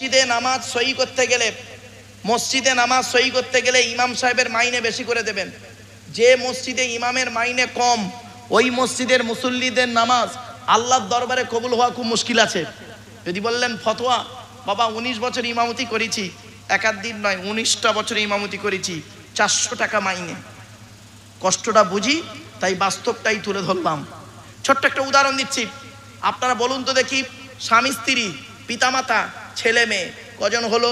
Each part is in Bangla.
মসজিদে নামাজ সই করতে গেলে, মসজিদে নামাজ সই করতে গেলে ইমাম সাহেবের মাইনে বেশি করে দেবেন। যে মসজিদে ইমামের মাইনে কম, ওই মসজিদের মুসল্লিদের নামাজ আল্লাহর দরবারে কবুল হওয়া খুব মুশকিল আছে। যদি বললেন, ফতোয়া, বাবা, উনিশ বছর ইমামতি করেছি এক আধ দিন নয়, উনিশটা বছর ইমামতি করেছি, চারশো টাকা মাইনে। কষ্টটা বুঝি, তাই বাস্তবটাই তুলে ধরলাম। ছোট্ট একটা উদাহরণ দিচ্ছি। আপনারা বলুন তো দেখি, স্বামী, স্ত্রী, পিতামাতা ছেলে মেয়ে, কজন হলো?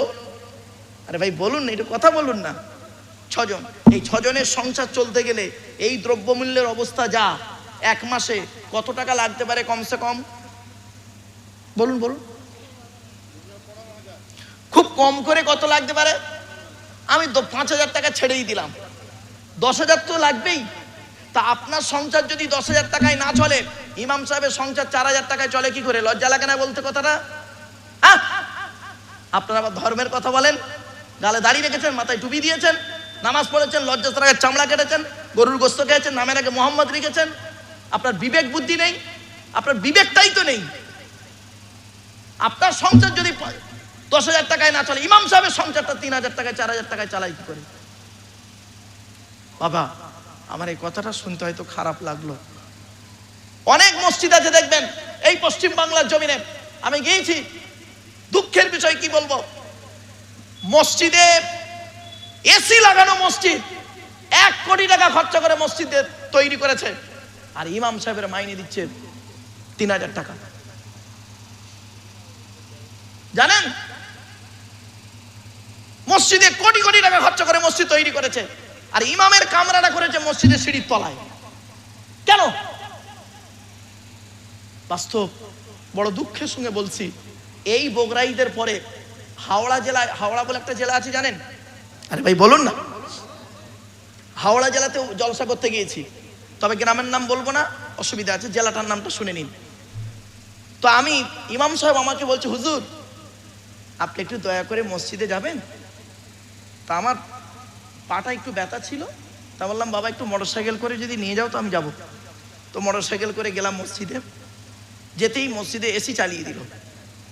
আরে ভাই, বলুন না, একটু কথা বলুন না। ছজন। এই ছজনের সংসার চলতে গেলে এই দ্রব্যমূল্যের অবস্থা যা, এক মাসে কত টাকা লাগতে পারে কমসে কম? বলুন বলুন। খুব কম করে কত লাগতে পারে? আমি পাঁচ হাজার টাকা ছেড়েই দিলাম। দশ হাজার তো লাগবেই। তা আপনার সংসার যদি দশ হাজার টাকায় না চলে, ইমাম সাহেবের সংসার চার হাজার টাকায় চলে কি করে? লজ্জা লাগে না বলতে কথাটা? আহ! আপনারা আবার ধর্মের কথা বলেন? গালে দাড়ি রেখেছেন, মাথায় টুপি দিয়েছেন, নামাজ পড়েছেন লজ্জা আগে চামড়া কেটেছেন, গরুর গোস্ত খেয়েছেন, নামের আগে মোহাম্মদ লিখেছেন আপনার বিবেক বুদ্ধি নেই, আপনার বিবেকটাই তো নেই। আপনার সংসার যদি দশ হাজার টাকায় না চলে, ইমাম সাহেবের সংসারটা তিন হাজার টাকায়, চার হাজার টাকায় চালাই কি করে? বাবা, আমার এই কথাটা শুনতে হয়তো খারাপ লাগল। অনেক মসজিদ আছে, দেখবেন, এই পশ্চিম বাংলার জমিনে। আমি গিয়েছি দুঃখের বিষয় কি বলব? মসজিদে এসি লাগানো মসজিদ। এক কোটি টাকা খরচা করে মসজিদে তৈরি করেছে। আর ইমাম সাহেবের মাইনে দিচ্ছে তিন হাজার টাকা। জানেন? মসজিদে কোটি কোটি টাকা খরচা করে মসজিদ তৈরি করেছে। আর ইমামের কামরাটা করেছে মসজিদের সিঁড়ির তলায়। কেন? বাস্তব, বড় দুঃখের সঙ্গে বলছি এই বগরাইদের পরে হাওড়া জেলায় হাওড়া বলে একটা জেলা আছে জানেন? আরে ভাই, বলুন না। হাওড়া জেলাতেও জলসা করতে গিয়েছি। তবে গ্রামের নাম বলব না, অসুবিধা আছে, জেলাটার নামটা শুনে নিন। তো আমি ইমাম সাহেব আমাকে বলছে, হুজুর, আপনি একটু দয়া করে মসজিদে যাবেন? তা আমার পাটা একটু ব্যথা ছিল। তা বললাম, বাবা, একটু মোটর সাইকেল করে যদি নিয়ে যাও তো আমি যাব। তো মোটর সাইকেল করে গেলাম মসজিদে। যেতেই মসজিদে এসি চালিয়ে দিল।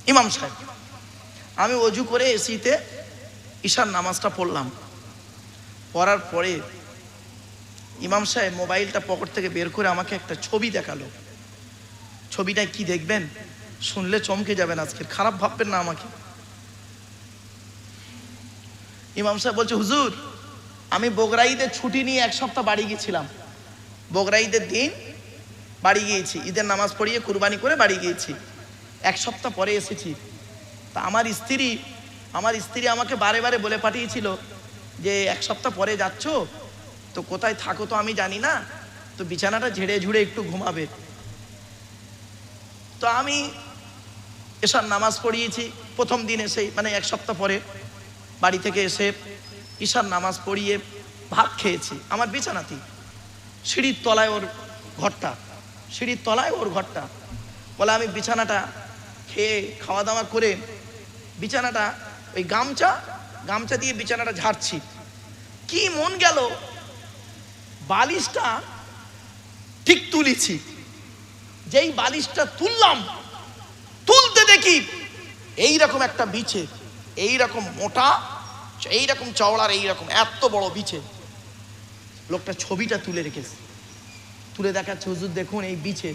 ইমাম সাহেব। আমি অজু করে এসিতে ঈশার নামাজটা পড়লাম। পড়ার পরে ইমাম সাহেব মোবাইলটা পকেট থেকে বের করে আমাকে একটা ছবি দেখাল। ছবিটা কি দেখবেন? শুনলে চমকে যাবেন আজকে খারাপ ভাববেন না আমাকে। ইমাম সাহেব বলছে, হুজুর, আমি বগরাইদের ছুটি নিয়ে এক সপ্তাহ বাড়ি গিয়েছিলাম। বগরাইদের দিন বাড়ি গিয়েছি। ঈদের নামাজ পড়িয়ে কুরবানি করে বাড়ি গিয়েছি। এক সপ্তাহ পরে এসেছি। তা আমার স্ত্রী আমার স্ত্রী আমাকে বারে বারে বলে পাঠিয়েছিল যে, এক সপ্তাহ পরে যাচ্ছ? তো কোথায় থাকো তো আমি জানি না। তো বিছানাটা ঝেড়ে ঝুড়ে একটু ঘুমাবে। তো আমি এসার নামাজ পড়িয়েছি, প্রথম দিন এসে মানে এক সপ্তাহ পরে বাড়ি থেকে এসে ঈশার নামাজ পড়িয়ে ভাত খেয়েছি। আমার বিছানাতেই। সিঁড়ির তলায় ওর ঘরটা। সিঁড়ির তলায় ওর ঘরটা। বলে আমি বিছানাটা খেয়ে খাওয়া দাওয়া করে বিছানাটা, ওই গামছা গামছা দিয়ে বিছানাটা ঝাড়ছি। কি মন গেল, বালিশটা ঠিক তুলেছি। যেই বালিশটা তুললাম, তুলতে দেখি এই রকম একটা বিছে এই রকম মোটা এই রকম চওড়ার এই রকম এত বড় বিছে। লোকটা ছবিটা তুলে রেখেছে। তুলে দেখাচ্ছে, হুজুর, দেখুন এই বিছে।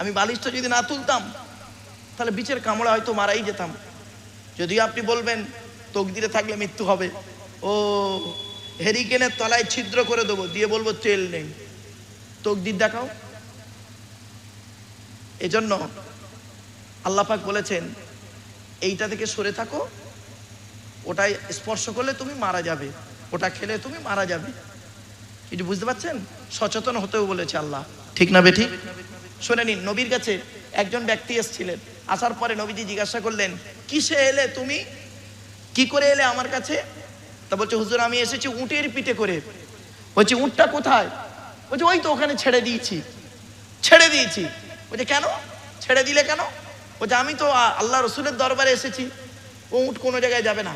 আমি বালিশটা যদি না তুলতাম তাহলে বিচের কামড়ে হয়তো মারাই যেতাম। যদিও আপনি বলবেন, তকদিরে থাকলে মৃত্যু হবে। ও হেরিকেনের তলায় ছিদ্র করে দেবো, দিয়ে বলব তেল নেই। তকদির দেখাও। এজন্য আল্লাপাক বলেছেন, এইটা থেকে সরে থাকো ওটাই স্পর্শ করলে তুমি মারা যাবে, ওটা খেলে তুমি মারা যাবে। এটি বুঝতে পারছেন? সচেতন হতেও বলেছে আল্লাহ। ঠিক না বেঠিক শুনে নিন, নবীর কাছে একজন ব্যক্তি এসেছিলেন। আসার পরে নবীজি জিজ্ঞাসা করলেন, কিসে এলে তুমি? কি করে এলে আমার কাছে? তা বলছে, হুজুর, আমি এসেছি উটের পিঠে করে। বলছি, উটটা কোথায়? বলছে, ওই তো ওখানে ছেড়ে দিয়েছি ছেড়ে দিয়েছি। বলছে, কেন? ছেড়ে দিলে কেন? বলছে, আমি তো আল্লাহ রসুলের দরবারে এসেছি, ও উট কোনো জায়গায় যাবে না।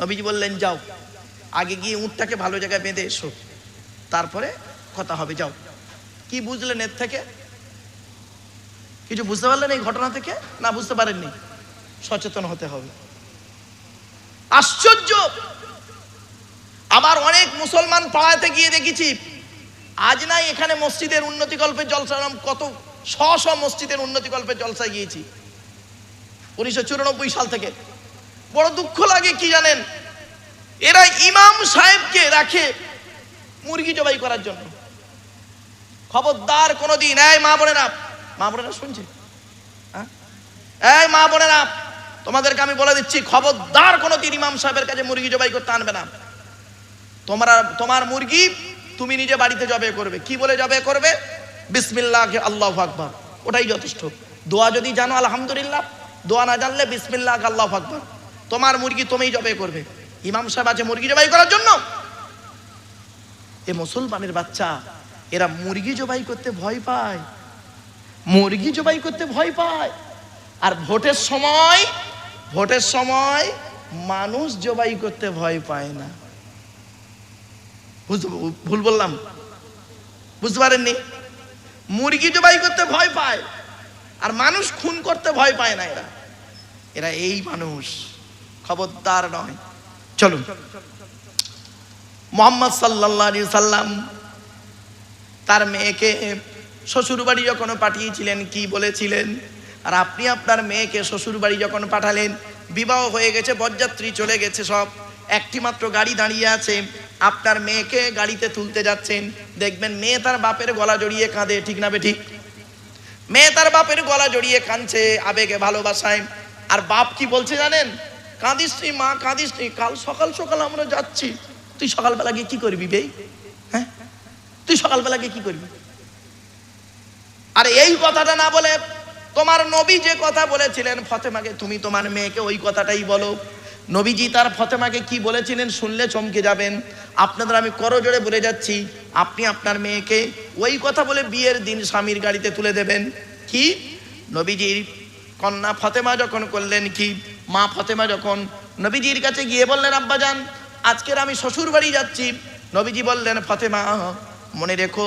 নবীজি বললেন, যাও, আগে গিয়ে উটটাকে ভালো জায়গায় বেঁধে এসো, তারপরে কথা হবে, যাও। কি বুঝলেন এর থেকে? কিছু বুঝতে পারলেন এই ঘটনা থেকে? না, বুঝতে পারেননি। সচেতন হতে হবে। আশ্চর্য! আবার অনেক মুসলমান পাড়াতে গিয়ে দেখেছি, আজ নাই এখানে মসজিদের উন্নতি কল্পে জলসা কত শ শ মসজিদের উন্নতি কল্পে জলসায় গিয়েছি। উনিশশো চুরানব্বই সাল থেকে। বড় দুঃখ লাগে কি জানেন? এরা ইমাম সাহেবকে রাখে মুরগি জবাই করার জন্য। খবরদার কোনোদিন, এই মা বোনেরা মা বোনেরা শুনছে? হ্যাঁ? এই মা বোনেরা, তোমাদেরকে আমি বলে দিচ্ছি, খবরদার কোনোদিন ইমাম সাহেবের কাছে মুরগি জবাই করতে আনবে না। তোমরা, তোমার মুরগি তুমি নিজে বাড়িতে জবে করবে। কি বলে জবে করবে? বিসমিল্লাহ আল্লাহ আকবর। ওটাই যথেষ্ট। দোয়া যদি জানো, আলহামদুলিল্লাহ। দোয়া না জানলে বিসমিল্লাহ আল্লাহ আকবর। তোমার মুরগি তুমিই জবে করবে। ইমাম সাহেব আছে মুরগি জবাই করার জন্য? এ মুসলমানের বাচ্চা, এরা মুরগি জবাই করতে ভয় পায়। মুরগি জবাই করতে ভয় পায়। আর ভোটের সময় ভোটের সময় মানুষ জবাই করতে ভয় পায় না। ভুল বললাম? বুঝতে পারেননি? মুরগি জবাই করতে ভয় পায়, আর মানুষ খুন করতে ভয় পায় না এরা। এরা এই মানুষ, খবরদার নয়। চলুন। মোহাম্মদ সাল্লাহ সাল্লাম তার মেয়েকে শ্বশুর বাড়ি যখন পাঠিয়েছিলেন, কি বলেছিলেন? আর আপনি আপনার মেয়েকে শ্বশুর বাড়ি যখন পাঠালেন, বিবাহ হয়ে গেছে, বরযাত্রী চলে গেছে সব। একটি মাত্র গাড়ি দাঁড়িয়ে আছে। আপনার মেয়েকে গাড়িতে তুলতে যাচ্ছেন। দেখবেন মেয়ে তার বাপের গলা জড়িয়ে কাঁদে, ঠিক না বে ঠিক মেয়ে তার বাপের গলা জড়িয়ে কাঁদছে আবেগে, ভালোবাসায়। আর বাপ কি বলছে জানেন? কাঁদিস নি মা, কাঁদিস নি, কাল সকাল সকাল আমরা যাচ্ছি। তুই সকালবেলা গিয়ে কি করবি বে? হ্যাঁ? তুই সকালবেলা গিয়ে কি করবি? আর এই কথাটা না বলে তোমার নবী যে কথা বলেছিলেন, ফতেমাকে তুমি তোমার মেয়েকে ওই কথাটাই বলো। নবীজি তার ফতেমাকে কি বলেছিলেন শুনলে চমকে যাবেন। আপনাদের আমি করজোড়ে বলে যাচ্ছি, আপনি আপনার মেয়েকে ওই কথা বলে বিয়ের দিন স্বামীর গাড়িতে তুলে দেবেন। কি? নবীজির কন্যা ফতেমা যখন করলেন কি? মা ফতেমা যখন নবীজির কাছে গিয়ে বললেন আব্বাজান আজকের আমি শ্বশুর বাড়ি যাচ্ছি। নবীজি বললেন, ফতেমা, মনে রেখো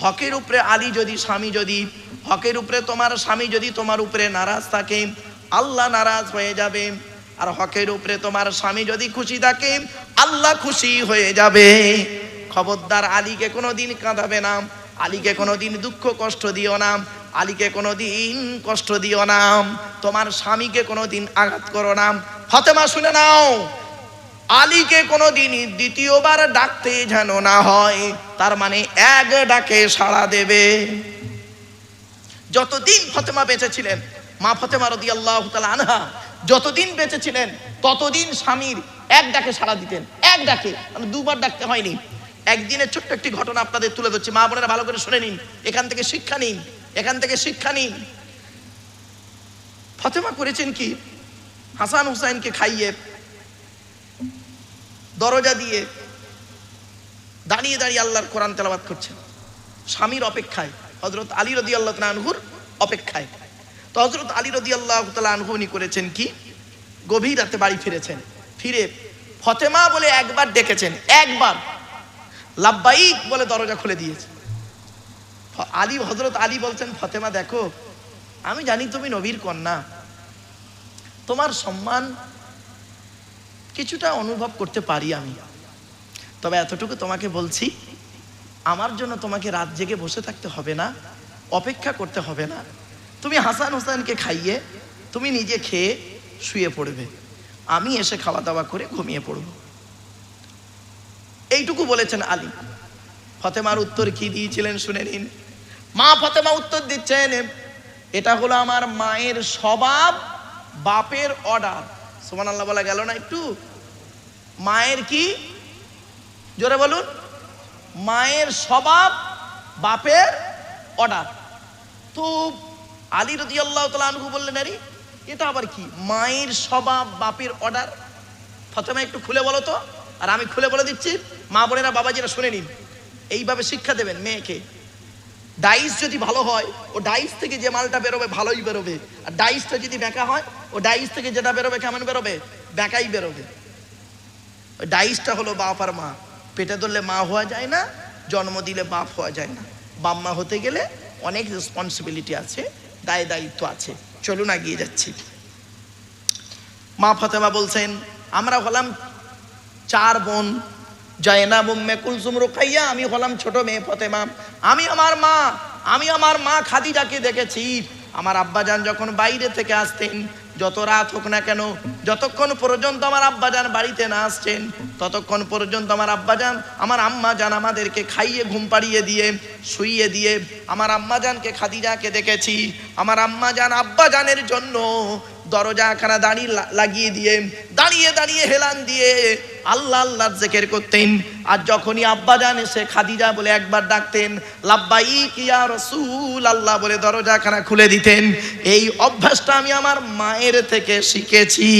হকের উপরে আলী যদি, স্বামী যদি, হকের উপরে তোমার স্বামী যদি, তোমার উপরে নারাজ থাকে, আল্লাহ নারাজ হয়ে যাবে। আর হকের উপরে তোমার স্বামী যদি খুশি থাকে, আল্লাহ খুশি হয়ে যাবে। খবরদার আলীকে কোনোদিন কাঁদাবে না। আলীকে কোনোদিন দুঃখ কষ্ট দিও না। আলীকে কোনোদিন কষ্ট দিও না। তোমার স্বামীকে কোনোদিন আঘাত করো না। ফতেমা, শুনে নাও। আলীকে কোনোদিন দ্বিতীয়বার ডাকতে যেন না হয়, তার মানে এক ডাকে সাড়া দেবে। যতদিন ফতেমা বেঁচে ছিলেন মা ফতেমা রদি আল্লাহ আনহা, যতদিন বেঁচে ছিলেন ততদিন স্বামীর এক ডাকে সাড়া দিতেন, এক ডাকে। মানে দুবার ডাকতে হয়নি। একদিনের ছোট্ট একটি ঘটনা আপনাদের তুলে ধরছি। মা বোনেরা ভালো করে শুনে নিন। এখান থেকে শিক্ষা নিন, এখান থেকে শিক্ষা নিন। ফতেমা করেছেন কি? হাসান হুসাইনকে খাইয়ে দরজা দিয়ে দাঁড়িয়ে দাঁড়িয়ে আল্লাহর কোরআন তেলাবাদ করছেন। স্বামীর অপেক্ষায় হজরত আলী রদি আল্লাহ আনহুর অপেক্ষায়। তো হজরত আলী রদি আল্লাহ আনহু উনি করেছেন কি? গভীর রাতে বাড়ি ফিরেছেন। ফিরে ফতেমা বলে একবার ডেকেছেন, একবার। লাব্বাইক বলে দরজা খুলে দিয়েছে। আলী হজরত আলী বলছেন, ফতেমা, দেখো, আমি জানি তুমি নবীর কন্যা। তোমার সম্মান কিছুটা অনুভব করতে পারি আমি। তবে এতটুকু তোমাকে বলছি, আমার জন্য তোমাকে রাত জেগে বসে থাকতে হবে না, অপেক্ষা করতে হবে না। তুমি হাসান হোসেনকে খাইয়ে, তুমি নিজে খেয়ে শুয়ে পড়বে। আমি এসে খাওয়া দাওয়া করে ঘুমিয়ে পড়ব। এইটুকু বলেছেন আলী। ফতেমার উত্তর কি দিয়েছিলেন শুনে নিন। মা ফতেমা উত্তর দিচ্ছেন, এটা হলো আমার মায়ের স্বভাব, বাপের অর্ডার সুমান আল্লাহ বলা গেল না একটু? মায়ের কি? জোরে বলুন। মায়ের স্বভাব, বাপের অর্ডার। তো আলী রদি আল্লাহ আনহু বললেন, আরে, এটা আবার কি? মায়ের স্বভাব, বাপের অর্ডার? প্রথমে একটু খুলে বলো তো। আর আমি খুলে বলে দিচ্ছি। মা বোনেরা, বাবাজিরা শুনে নিন। এইভাবে শিক্ষা দেবেন মেয়েকে। ডাইস যদি ভালো হয়, ও ডাইস থেকে যে মালটা বেরোবে, ভালোই বেরোবে। আর ডাইসটা যদি বেঁকা হয়, ও ডাইস থেকে যেটা বেরোবে, কেমন বেরোবে? বেঁকাই বেরোবে। ওই ডাইসটা হলো বাপ আর মা। পেটে ধরলে মা হওয়া যায় না, জন্ম দিলে বাপ হওয়া যায় না। বাপ মা হতে গেলে অনেক রেসপন্সিবিলিটি আছে, দায় দায়িত্ব আছে। চলুন এগিয়ে যাচ্ছি। মা ফাতেমা বলছেন, আমরা হলাম চার বোন জয়নাব উম্মে কুলসুম রুকাইয়া, আমি হলাম ছোট মেয়ে ফতেমা। আমি আমার মা, আমি আমার মা খাদিজাকে দেখেছি। আমার আব্বাজান যখন বাইরে থেকে আসতেন, যত রাত হোক না কেন, যতক্ষণ পর্যন্ত আমার আব্বাজান বাড়িতে না আসছেন, ততক্ষণ পর্যন্ত আমার আব্বাজান, আমার আম্মা যান আমাদেরকে খাইয়ে, ঘুম পাড়িয়ে দিয়ে, শুইয়ে দিয়ে আমার আম্মাজানকে, খাদিজাকে দেখেছি। আমার আম্মা জান আব্বাজানের জন্য দরজা খানা দাঁড়িয়ে লাগিয়ে দিয়ে, দাঁড়িয়ে দাঁড়িয়ে হেলান দিয়ে আল্লাহ আল্লাহ জেকের করতেন। আর যখনই আব্বাজান এসে খাদিজা বলে একবার ডাকতেন লাব্বাই কিয়া রসুল আল্লাহ বলে দরজাখানা খুলে দিতেন। এই অভ্যাসটা আমি আমার মায়ের থেকে শিখেছি।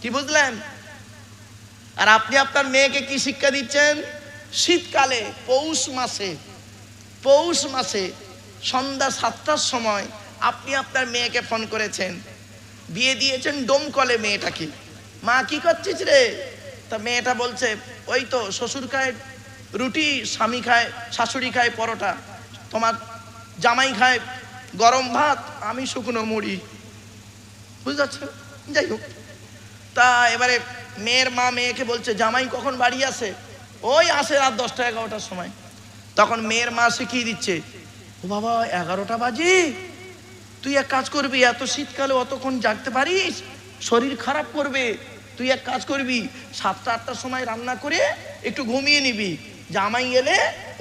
কি বুঝলেন? আর আপনি আপনার মেয়েকে কি শিক্ষা দিচ্ছেন? শীতকালে, পৌষ মাসে পৌষ মাসে সন্ধ্যা সাতটার সময় আপনি আপনার মেয়েকে ফোন করেছেন। বিয়ে দিয়েছেন ডোমকলে মেয়েটাকে। মা, কি করছিস রে? তা মেয়েটা বলছে, ওই তো, শ্বশুর খায় রুটি, স্বামী খায়, শাশুড়ি খায় পরোটা। তোমার জামাই খায় গরম ভাত, আমি শুকনো মুড়ি। বুঝতে পারছ যাই হোক। তা এবারে মেয়ের মা মেয়েকে বলছে, জামাই কখন বাড়ি আসে? ওই আসে রাত দশটা, এগারোটার সময়। তখন মেয়ের মা শিখিয়ে দিচ্ছে, ও বাবা, এগারোটা বাজে? তুই এক কাজ করবি, এত শীতকালে অতক্ষণ জাগতে পারিস? শরীর খারাপ করবে। তুই এক কাজ করবি, সাতটা আটটার সময় রান্না করে একটু ঘুমিয়ে নিবি, জামাই এলে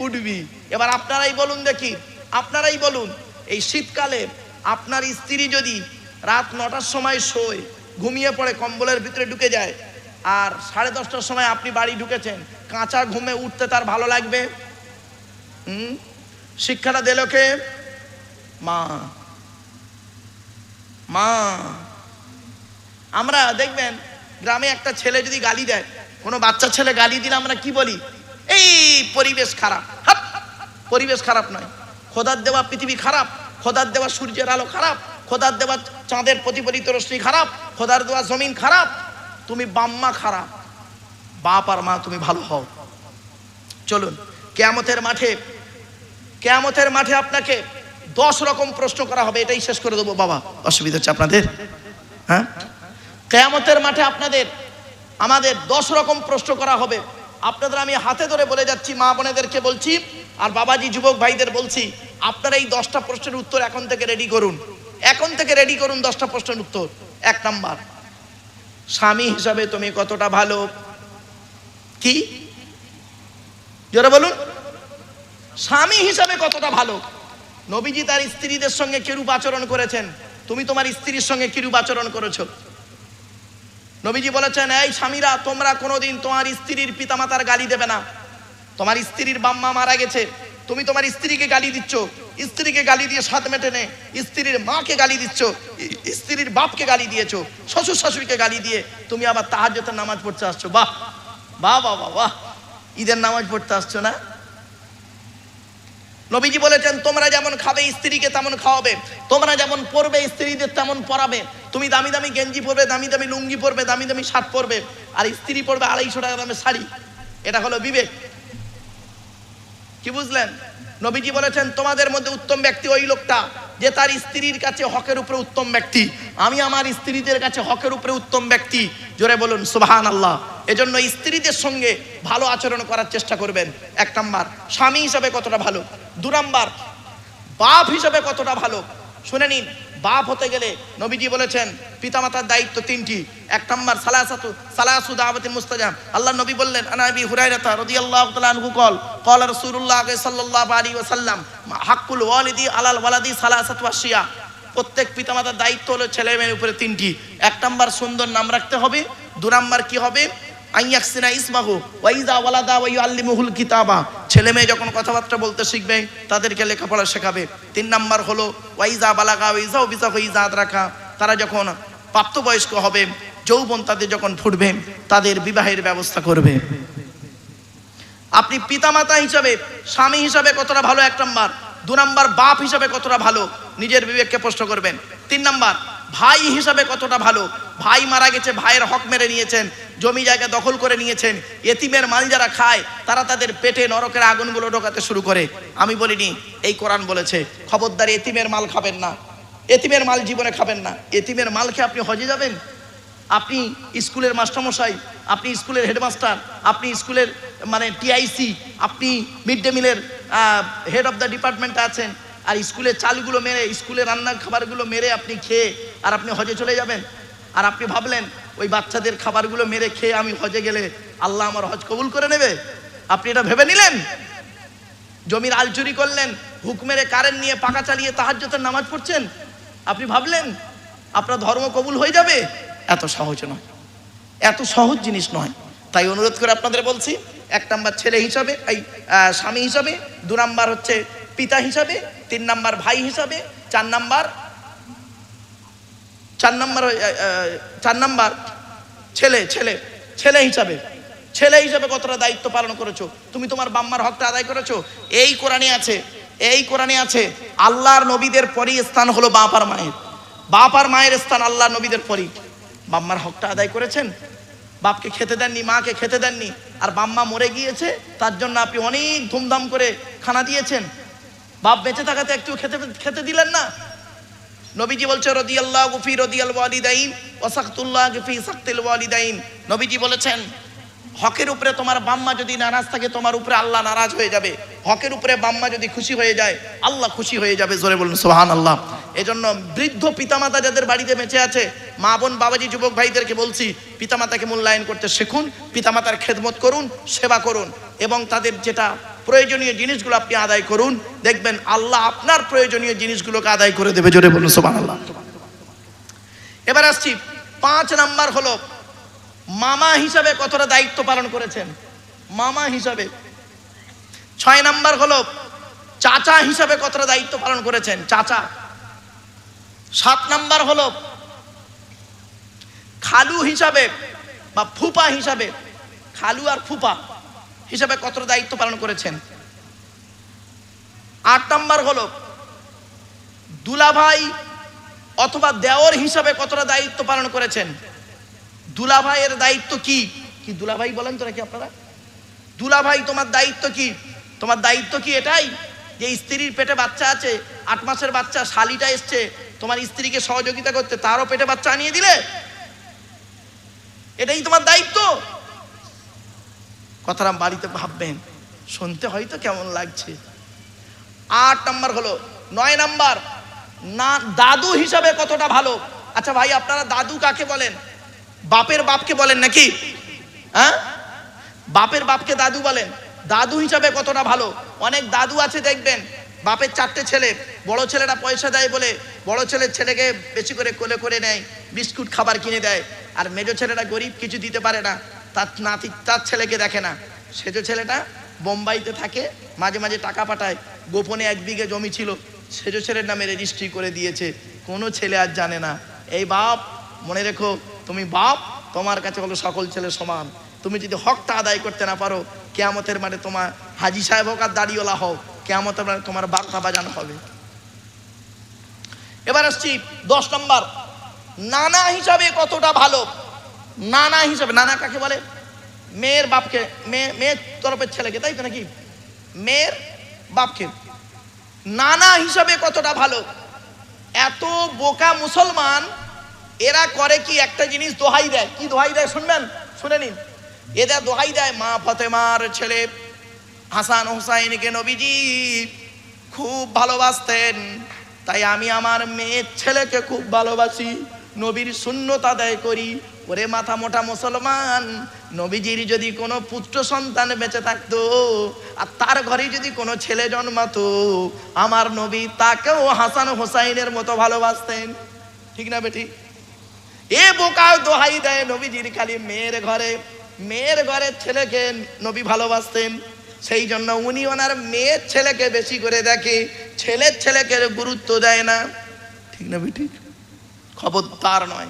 উঠবি। এবার আপনারাই বলুন দেখি, আপনারাই বলুন, এই শীতকালে আপনার স্ত্রী যদি রাত নটার সময় শোয়, ঘুমিয়ে পড়ে, কম্বলের ভিতরে ঢুকে যায়, আর সাড়ে দশটার সময় আপনি বাড়ি ঢুকেছেন, কাঁচা ঘুমে উঠতে তার ভালো লাগবে? হুম? শিক্ষাটা দিল কে? মা। মা। আমরা দেখবেন গ্রামে একটা ছেলে যদি গালি দেয় কোনো বাচ্চা ছেলে গালি দিলে আমরা কি বলি? এই পরিবেশ খারাপ। হাপ, পরিবেশ খারাপ নয়। খোদার দেওয়া পৃথিবী খারাপ খোদার দেওয়া সূর্যের আলো খারাপ খোদার দেওয়া চাঁদের প্রতিফলিত রশ্মি খারাপ খোদার দেওয়া জমিন খারাপ। তুমি বাম্মা খারাপ। বাপ আর মা তুমি ভালো হও। চলুন কেয়ামতের মাঠে কেয়ামতের মাঠে আপনাকে দশ রকম প্রশ্ন করা হবে এটাই শেষ করে দেবো। বাবা অসুবিধা হচ্ছে আপনাদের? হ্যাঁ? কেয়ামতের মাঠে আপনাদের, আমাদের দশ রকম প্রশ্ন করা হবে। আপনাদের আমি হাতে ধরে বলে যাচ্ছি, মা বোনেদেরকে বলছি, আর বাবাজি, যুবক ভাইদের বলছি, আপনারা এই দশটা প্রশ্নের উত্তর এখন থেকে রেডি করুন। এখন থেকে রেডি করুন দশটা প্রশ্নের উত্তর। এক নাম্বার, স্বামী হিসাবে তুমি কতটা ভালো? কি? জোরে বলুন। স্বামী হিসাবে কতটা ভালো? নবীজি তার স্ত্রীদের সঙ্গে কিরূপ আচরণ করেছেন? তুমি তোমার স্ত্রীর সঙ্গে কিরূপ আচরণ করেছ? নবীজি বলেছেন, এই স্বামীরা, তোমরা কোনোদিন তোমার স্ত্রীর পিতামাতার গালি দেবে না। তোমার স্ত্রীর বাম্মা মারা গেছে। তুমি তোমার স্ত্রীকে গালি দিচ্ছ। স্ত্রীকে গালি দিয়ে সাত মেটে নে। স্ত্রীর মাকে গালি দিচ্ছ। স্ত্রীর বাপকে গালি দিয়েছ। শ্বশুর শাশুড়িকে গালি দিয়ে তুমি আবার তাহাজ্জতের নামাজ পড়তে আসছো। বাহ! বাহ বাহ বাহ বাহ। ঈদের নামাজ পড়তে আসছো না? নবীজি বলেছেন, তোমরা যেমন খাবে, স্ত্রীকে তেমন খাওয়াবে। তোমরা যেমন পরবে, স্ত্রীদের তেমন পরাবে। তুমি দামি দামি গেঞ্জি পরবে, দামি দামি লুঙ্গি পরবে, দামি দামি শার্ট পরবে, আর স্ত্রী পরবে আড়াইশো টাকা দামের শাড়ি। এটা হলো বিবেক। কি বুঝলেন? নবীজি বলেছেন, তোমাদের মধ্যে উত্তম ব্যক্তি ওই লোকটা যে তার স্ত্রীর কাছে হকের উপরে উত্তম ব্যক্তি। আমি আমার স্ত্রীদের কাছে হকের উপরে উত্তম ব্যক্তি। জোরে বলুন সুবাহান আল্লাহ এজন্য স্ত্রীদের সঙ্গে ভালো আচরণ করার চেষ্টা করবেন। এক নাম্বার, স্বামী হিসাবে কতটা ভালো? দু নাম্বার, বাপ হিসাবে কতটা ভালো? শুনে নিন, বাপ হতে গেলে নবীজি বলেছেন, পিতামাতার দায়িত্ব তিনটি। এক নম্বর, সালাসাতু, সালাসু দাওয়াতিল মুস্তাজাব আল্লাহ নবী বললেন আনাবি হুরাইরাতা রাদিয়াল্লাহু তাআলা আনহু কল কল রাসূলুল্লাহ সাল্লাল্লাহু আলাইহি ওয়াসাল্লাম হাক্কুল ওয়ালিদি আলাল ওয়ালাদি সালাসাতু আশিয়া প্রত্যেক পিতামাতার দায়িত্ব হলো ছেলে মেয়ের উপরে তিনটি। এক নাম্বার সুন্দর নাম রাখতে হবে, দু নাম্বার কি হবে? আইয়াকসিনা ইসমাহু, ওয়াইজা ওয়ালাদা ওয়া ইউআল্লিমুহুল কিতাবা। ছেলে মেয়ে যখন কথাবার্তা বলতে শিখবে, তাদেরকে লেখাপড়া শেখাবে। তিন নাম্বার হলো, ওয়াইজা বালাগা ওয়াইজা ওবিজা ওয়াইজা রাখা তারা যখন প্রাপ্তবয়স্ক হবে, যৌবন তাদের যখন ফুটবে, তাদের বিবাহের ব্যবস্থা করবে। আপনি পিতামাতা হিসাবে, স্বামী হিসাবে কতটা ভালো? এক নাম্বার। দু নাম্বার, বাপ হিসাবে কতটা ভালো? নিজের বিবেককে প্রশ্ন করবেন। তিন নাম্বার, ভাই হিসাবে কতটা ভালো? ভাই মারা গেছে, ভাইয়ের হক মেরে নিয়েছেন, জমি জায়গা দখল করে নিয়েছেন, এতিমের মাল যারা খায়, তারা তাদের পেটে নরকের আগুনগুলো ঢোকাতে শুরু করে। আমি বলিনি, এই কোরআন বলেছে, খবরদার এতিমের মাল খাবেন না। এতিমের মাল জীবনে খাবেন না। এতিমের মাল খেয়ে আপনি হজে যাবেন? আপনি স্কুলের মাস্টারমশাই, আপনি স্কুলের হেডমাস্টার, আপনি স্কুলের মানে টিআইসি, আপনি মিড ডে মিলের হেড অফ দ্য ডিপার্টমেন্টে আছেন। আর স্কুলের চালগুলো মেরে, স্কুলের রান্নার খাবারগুলো মেরে আপনি খেয়ে আর আপনি হজে চলে যাবেন। আর আপনি ভাবলেন, ওই বাচ্চাদের খাবারগুলো মেরে খেয়ে আমি হজে গেলে আল্লাহ আমার হজ কবুল করে নেবে? আপনি এটা ভেবে নিলেন? জমির আল চুরি করলেন, হুক মেরে কারেন্ট নিয়ে পাকা চালিয়ে তাহাজ্জতের নামাজ পড়ছেন? আপনি ভাবলেন, আপনার ধর্ম কবুল হয়ে যাবে? এত সহজ নয়। এত সহজ জিনিস নয়। তাই অনুরোধ করে আপনাদের বলছি, এক নাম্বার ছেলে হিসাবে, এই স্বামী হিসাবে, দু নাম্বার হচ্ছে পিতা হিসাবে, তিন নাম্বার ভাই হিসাবে, চার নাম্বার চার নাম্বার চার নাম্বার ছেলে ছেলে ছেলে হিসাবে। ছেলে হিসাবে কতটা দায়িত্ব পালন করেছ? তুমি তোমার বাম্মার হকটা আদায় করেছ? এই কোরআনে আছে, এই কোরআনে আছে, আল্লাহর নবীদের পরই স্থান হলো বাপ আর মায়ের। বাপ আর মায়ের স্থান আল্লাহ নবীদের পরই। বাম্মার হকটা আদায় করেছেন? বাপকে খেতে দেননি, মাকে খেতে দেননি। আর বাম্মা মরে গিয়েছে, তার জন্য আপনি অনেক ধুমধাম করে খানা দিয়েছেন। বাপ বেঁচে থাকাতে একটু খেতে খেতে দিলেন না? নবীজি বলছে, রদিয়াল্লাহ গুফি রদিয়াল ওয়ালিদাইন ওয়াসাকতুল্লাহ গুফি সাকতিল ওয়ালিদাইন। নবীজি বলেছেন, হকের উপরে তোমার বাম্মা যদি নারাজ থাকে, তোমার উপরে আল্লাহ নারাজ হয়ে যাবে। হকের উপরে বাম্মা যদি খুশি হয়ে যায়, আল্লাহ খুশি হয়ে যাবে। জোরে বলুন সোহান আল্লাহ এজন্য বৃদ্ধ পিতামাতা যাদের বাড়িতে বেঁচে আছে, মা, বোন, বাবাজি, যুবক ভাইদেরকে বলছি, পিতামাতাকে মূল্যায়ন করতে শিখুন, পিতামাতার খেদমত করুন, সেবা করুন এবং তাদের যেটা প্রয়োজনীয় জিনিসগুলো আপনি আদায় করুন। দেখবেন আল্লাহ আপনার প্রয়োজনীয় জিনিসগুলোকে আদায় করে দেবে। জোরে বলুন সোহান আল্লাহ এবার আসছি, পাঁচ নাম্বার হলো, মামা হিসাবে কতটা দায়িত্ব পালন করেছেন? মামা হিসাবে। ছয় নাম্বার হলো, চাচা হিসাবে কতটা দায়িত্ব পালন করেছেন? চাচা। সাত নাম্বার হলো, খালু হিসাবে বা ফুপা হিসাবে, খালু আর ফুপা। হিসাবে কতটা দায়িত্ব পালন করেছেন? আট নাম্বার হলো, দুলাভাই অথবা দেওর হিসাবে কতটা দায়িত্ব পালন করেছেন? দুলাভাইয়ের দায়িত্ব কি? কি দুলাভাই বলেন তো নাকি আপনারা? দুলাভাই, তোমার দায়িত্ব কি? তোমার দায়িত্ব কি এটাই? যে স্ত্রীর পেটে বাচ্চা আছে, আট মাসের বাচ্চা, শালিটা এসছে, তোমার স্ত্রীকে সহযোগিতা করতে তারও পেটে বাচ্চা আনিয়ে দিলে? এটাই তোমার দায়িত্ব? কথাটা বাড়িতে ভাববেন, শুনতে হয়তো কেমন লাগছে। আট নাম্বার হলো, নয় নাম্বার, না, দাদু হিসাবে কতটা ভালো? আচ্ছা ভাই, আপনারা দাদু কাকে বলেন? বাপের বাপকে বলেন নাকি? হ্যাঁ? বাপের বাপকে দাদু বলেন। দাদু হিসাবে কতটা ভালো? অনেক দাদু আছে, দেখবেন। বাপের চারটে ছেলে, বড় ছেলেটা পয়সা দেয় বলে বড় ছেলের ছেলেকে বেশি করে কোলে করে নেয়, বিস্কুট খাবার কিনে দেয়। আর মেজো ছেলেটা গরিব, কিছু দিতে পারে না। তার নাতি, তার ছেলেকে দেখে না। সেজো ছেলেটা বোম্বাইতে থাকে, মাঝে মাঝে টাকা পাঠায়, গোপনে এক বিঘে জমি ছিল সেজো ছেলের নামে রেজিস্ট্রি করে দিয়েছে, কোনো ছেলে আর জানে না। এই বাপ, মনে রেখো, তুমি বাপ, তোমার কাছে হলো সকল ছেলে সমান। তুমি যদি হকটা আদায় করতে না পারো, কেয়ামতের মানে তোমার হাজি সাহেব হোক আর দাড়িওয়ালা হোক, কেয়ামতের মানে তোমার বার্তা বাজানো হবে। এবার আসছি দশ নম্বর। নানা হিসাবে কতটা ভালো? নানা হিসাবে, নানা কাকে বলে? মেয়ের বাপকে, মেয়ে, মেয়ের তরফের ছেলেকে, তাই তো নাকি? মেয়ের বাপকে। নানা হিসাবে কতটা ভালো। এত বোকা মুসলমান, এরা করে কি একটা জিনিস দোহাই দেয়? কি দোহাই দেয় শুনবেন? শুনে নিন। এরা দোহাই দেয় মা ফতেমার ছেলে হাসান হুসাইনকে নবীজি খুব ভালোবাসতেন। তাই আমি আমার মেয়ের ছেলেকে খুব ভালোবাসি। নবীর শূন্যত আদায় করি। ওরে মাথা মোটা মুসলমান, নবীজির যদি কোনো পুত্র সন্তান বেঁচে থাকতো আর তার ঘরে যদি কোনো ছেলে জন্মাতো, আমার নবী তাকেও হাসান হোসাইনের মতো ভালোবাসতেন। ঠিক না বেটি? এ বোকা দোহাই দেয় নবীজির খালি মেয়ের ঘরে। মেয়ের ঘরের ছেলেকে নবী ভালোবাসতেন। সেই জন্য উনি ওনার মেয়ের ছেলেকে বেশি করে দেখে, ছেলের ছেলেকে গুরুত্ব দেয় না। ঠিক না বেটি? খবরদার নয়।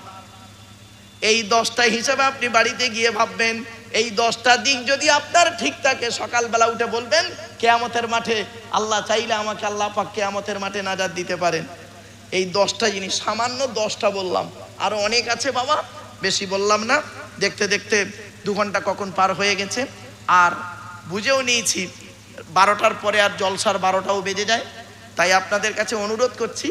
এই দশটা হিসাবে আপনি বাড়িতে গিয়ে ভাববেন, এই দশটা দিক যদি আপনার ঠিক থাকে, সকালবেলা উঠে বলবেন, কেয়ামতের মাঠে আল্লাহ চাইলে আমাকে আল্লাহ পাক কেয়ামতের মাঠে নাজাদ দিতে পারেন। এই দশটা জিনিস, সামান্য দশটা বললাম। আরও অনেক আছে বাবা, বেশি বললাম না। দেখতে দেখতে দু ঘণ্টা কখন পার হয়ে গেছে। আর বুঝেও নিয়েছি, বারোটার পরে আর জলসার বারোটাও বেজে যায়। তাই আপনাদের কাছে অনুরোধ করছি,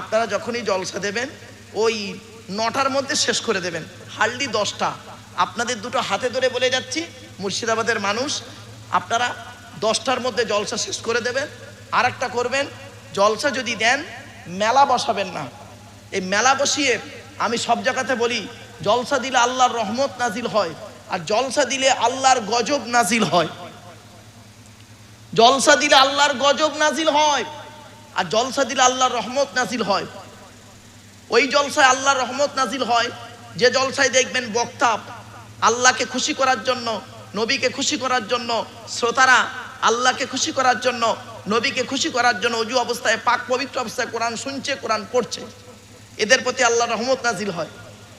আপনারা যখনই জলসা দেবেন ওই নটার মধ্যে শেষ করে দেবেন। হার্ডলি দশটা। আপনাদের দুটো হাতে ধরে বলে যাচ্ছি, মুর্শিদাবাদের মানুষ, আপনারা দশটার মধ্যে জলসা শেষ করে দেবেন। আর একটা করবেন, জলসা যদি দেন, মেলা বসাবেন না। এই মেলা বসিয়ে আমি সব জায়গাতে বলি, জলসা দিলে আল্লাহর রহমত নাজিল হয়, আর জলসা দিলে আল্লাহর গজব নাজিল হয়। জলসা দিলে আল্লাহর গজব নাজিল হয়, আর জলসা দিলে আল্লাহর রহমত নাজিল হয়। ওই জলসায় আল্লাহর রহমত নাজিল হয়। যে জলসায় দেখবেন বক্তা আল্লাহকে খুশি করার জন্য, নবীকে খুশি করার জন্য, শ্রোতারা আল্লাহকে খুশি করার জন্য, নবীকে খুশি করার জন্য অজু অবস্থায়, পাক পবিত্র অবস্থায় কোরআন শুনছে, কোরআন পড়ছে। এদের প্রতি আল্লাহর রহমত নাজিল হয়।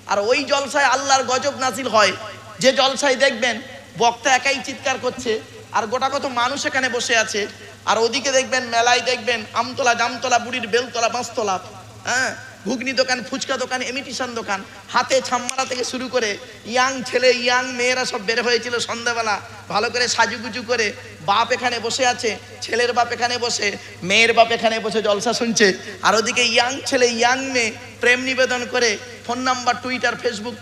আর ওই জলসায় আল্লাহর গজব নাজিল হয়। যে জলসায় দেখবেন বক্তা একাই চিৎকার করছে, আর গোটা কত মানুষ এখানে বসে আছে। আর ওদিকে দেখবেন মেলায় দেখবেন আমতলা, জামতলা, বুড়ির বেলতলা, বাঁশতলা হ্যাঁ? ঘুগনি দোকান, ফুচকা দোকান, এমিটিশন দোকান, হাতে ছাম্মারা থেকে শুরু করে ইয়াং ছেলে, ইয়াং মেয়েরা সব বের হয়েছিল সন্ধ্যাবেলা। ভালো করে সাজুগুজু করে বাপ এখানে বসে আছে, ছেলের বাপ এখানে বসে, মেয়ের বাপ এখানে বসে জলসা শুনছে। আর ওদিকে ইয়াং ছেলে, ইয়াং মেয়ে প্রেম নিবেদন করে phone number, Twitter, Facebook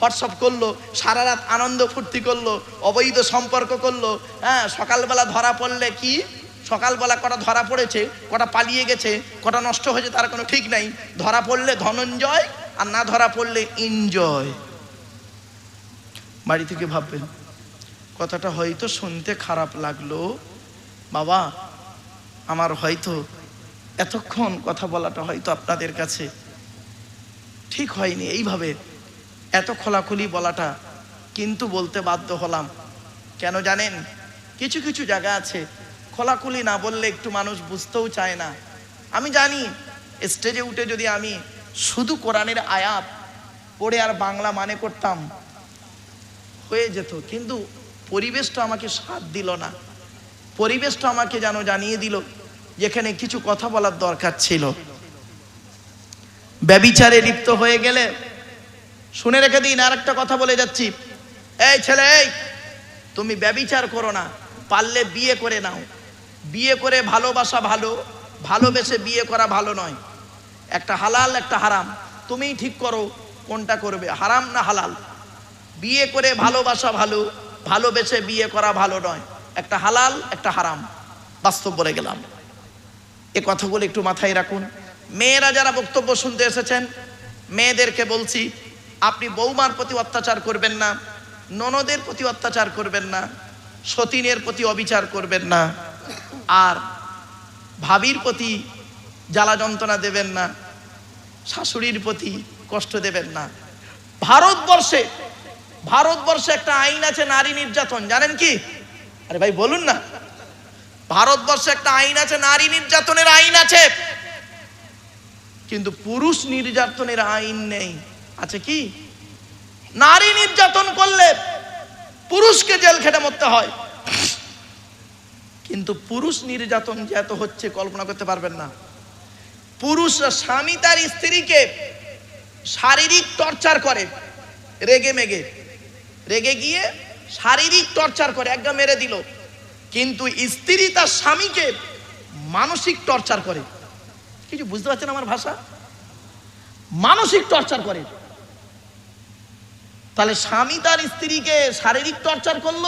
WhatsApp করল, সারা রাত আনন্দ ফুর্তি করল, অবৈধ সম্পর্ক করল। হ্যাঁ সকালবেলা ধরা পড়লে কি? সকালবেলা কটা ধরা পড়েছে, কটা পালিয়ে গেছে, কটা নষ্ট হয়েছে তার কোনো ঠিক নাই। ধরা পড়লে ধনঞ্জয় আর না ধরা পড়লে ইনজয় বাড়ি থেকে ভাববেন, কথাটা হয়তো শুনতে খারাপ লাগল। বাবা, আমার হয়তো এতক্ষণ কথা বলাটা হয়তো আপনাদের কাছে ঠিক হয়নি। এইভাবে এত খোলাখুলি বলাটা কিন্তু বলতে বাধ্য হলাম। কেন জানেন? কিছু কিছু জায়গা আছে খোলাখুলি না বললে একটু মানুষ বুঝতেও চায় না। আমি জানি স্টেজে উঠে যদি আমি শুধু কোরআনের আয়াত পড়ে আর বাংলা মানে করতাম, হয়ে যেত। কিন্তু পরিবেশটা আমাকে সাথ দিল না। পরিবেশটা আমাকে যেন জানিয়ে দিল, যেখানে কিছু কথা বলার দরকার ছিল। ব্যবিচারে লিপ্ত হয়ে গেলে, শুনে রেখে দিন, আর একটা কথা বলে যাচ্ছি। এই ছেলে, এই, তুমি ব্যবিচার করো না, পারলে বিয়ে করে নাও। বিয়ে করে ভালোবাসা ভালো, ভালোবেসে বিয়ে করা ভালো নয়। একটা হালাল, একটা হারাম। তুমিই ঠিক করো কোনটা করবে, হারাম না হালাল? বিয়ে করে ভালোবাসা ভালো, ভালোবেসে বিয়ে করা ভালো নয়। একটা হালাল, একটা হারাম। বাস্তব বলে গেলাম। এ কথাগুলো একটু মাথায় রাখুন। মেয়েরা যারা বক্তব্য শুনতে এসেছেন, মেয়েদেরকে বলছি, আপনি বৌমার প্রতি অত্যাচার করবেন না, ননদের প্রতি অত্যাচার করবেন না, সতীনের প্রতি অবিচার করবেন না। আর ভাবির প্রতি জ্বালা যন্ত্রণা দেবেন না, শাশুড়ির প্রতি কষ্ট দেবেন না। ভারতবর্ষে ভারতবর্ষে একটা আইন আছে নারী নির্যাতন, জানেন কি? আরে ভাই, বলুন না। ভারতবর্ষে একটা আইন আছে নারী নির্যাতনের আইন আছে। কিন্তু পুরুষ নির্যাতনের আইন নেই। আছে কি? নারী নির্যাতন করলে পুরুষকে জেল খেটে মরতে হয়। কিন্তু পুরুষ নির্যাতন যে এত হচ্ছে কল্পনা করতে পারবেন না। পুরুষরা স্বামী তার স্ত্রীকে শারীরিক টর্চার করে, রেগে মেগে। রেগে গিয়ে শারীরিক টর্চার করে একটা মেরে দিল। কিন্তু স্ত্রী তার স্বামীকে মানসিক টর্চার করে। কিছু বুঝতে পারছেন আমার ভাষা? মানসিক টর্চার করে। তাহলে স্বামী তার স্ত্রীকে শারীরিক টর্চার করল,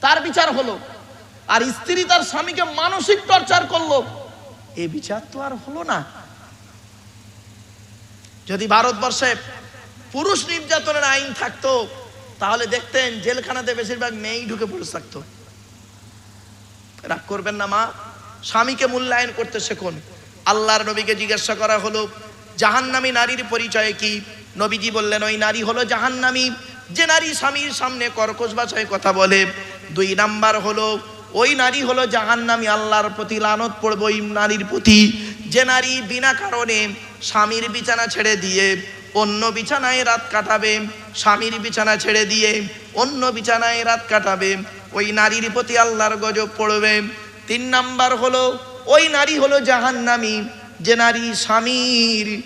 তার বিচার হলো। আর স্ত্রী তার স্বামীকে মানসিক টর্চার করল। এ বিচার তো আর হলো না। যদি ভারতবর্ষে পুরুষ নির্যাতনের আইন থাকতো, তাহলে দেখতেন জেলখানাতে বেশিরভাগ মেয়েই ঢুকে পুরুষ থাকতো। রাগ করবেন না মা, স্বামীকে মূল্যায়ন করতে শেখুন। আল্লাহর নবীকে জিজ্ঞাসা করা হলো, জাহান্নামী নারীর পরিচয় কি? নবীজি বললেন, ওই নারী হলো জাহান্নামী। যে নারী স্বামীর সামনে কর্কশ ভাষায় কথা বলে। দুই নাম্বার হলো ওই নারী হলো জাহান্নামী, আল্লাহর প্রতি লানত পড়বে ওই নারীর প্রতি। যে নারী বিনা কারণে স্বামীর বিছানা ছেড়ে দিয়ে অন্য বিছানায় রাত কাটাবে, স্বামীর বিছানা ছেড়ে দিয়ে অন্য বিছানায় রাত কাটাবে, ওই নারীর প্রতি আল্লাহর গজব পড়বে। তিন নাম্বার হলো, ওই নারী হলো জাহান্নামী, যে নারী স্বামীর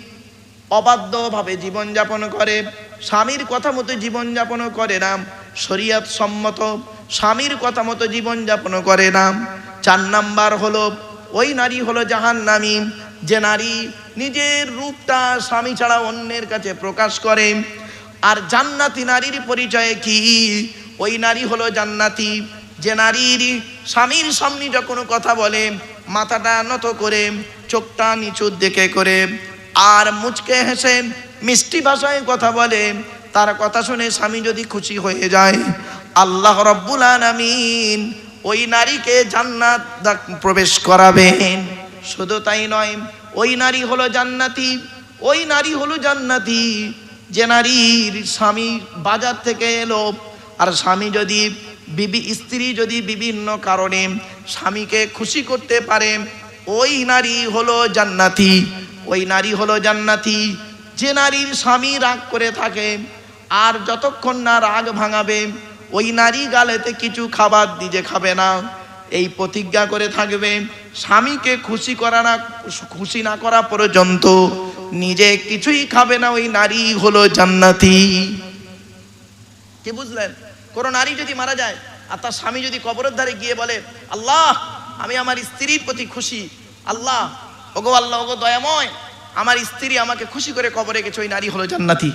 অবাধ্যভাবে জীবনযাপন করে। স্বামীর কথা মতো জীবনযাপন করে না, শরিয়াত সম্মত। স্বামীর কথা মতো জীবনযাপন করে না। চার নাম্বার হলো, ওই নারী হলো জাহান্নামী, যে নারী নিজের রূপটা স্বামী ছাড়া অন্যের কাছে প্রকাশ করে। আর জান্নাতি নারীর পরিচয় কি? ওই নারী হলো জান্নাতি, যে নারীর স্বামীর সামনে যখন কথা বলে, মাথাটা নত করে, চোখটা নিচুর দিকে করে, আর মুচকে হেসে মিষ্টি ভাষায় কথা বলে, তার কথা শুনে স্বামী যদি খুশি হয়ে যায় আল্লাহ রব্বুল আলামিন ওই নারীকে জান্নাত প্রবেশ করাবেন। শুধু তাই নয়, ওই নারী হলো জান্নাতি, ওই নারী হলো জান্নাতি। যে নারীর স্বামী বাজার থেকে এলো, আর স্বামী যদি বিবি, স্ত্রী যদি বিভিন্ন কারণে স্বামীকে খুশি করতে পারে, ওই নারী হলো জান্নাতি, ওই নারী হলো জান্নাতি। যে নারীর স্বামী রাগ করে থাকে, আর যতক্ষণ না রাগ ভাঙাবে ওই নারী গালেতে কিছু খাবার দিতে খাবে না। এই প্রতিজ্ঞা করে থাকবে, স্বামীকে খুশি করা না, খুশি না করা পর্যন্ত নিজে কিছুই খাবে না, ওই নারী হলো জান্নাতি। কি বুঝলেন? কোন নারী যদি মারা যায় আর তার স্বামী যদি কবরের ধারে গিয়ে বলে, আল্লাহ, আমি আমার স্ত্রীর প্রতি খুশি। আল্লাহ, ওগো আল্লাহ, ওগো দয়াময়। আমার স্ত্রী আমাকে খুশি করে কবরে গেছে, ওই নারী হলো জান্নাতি।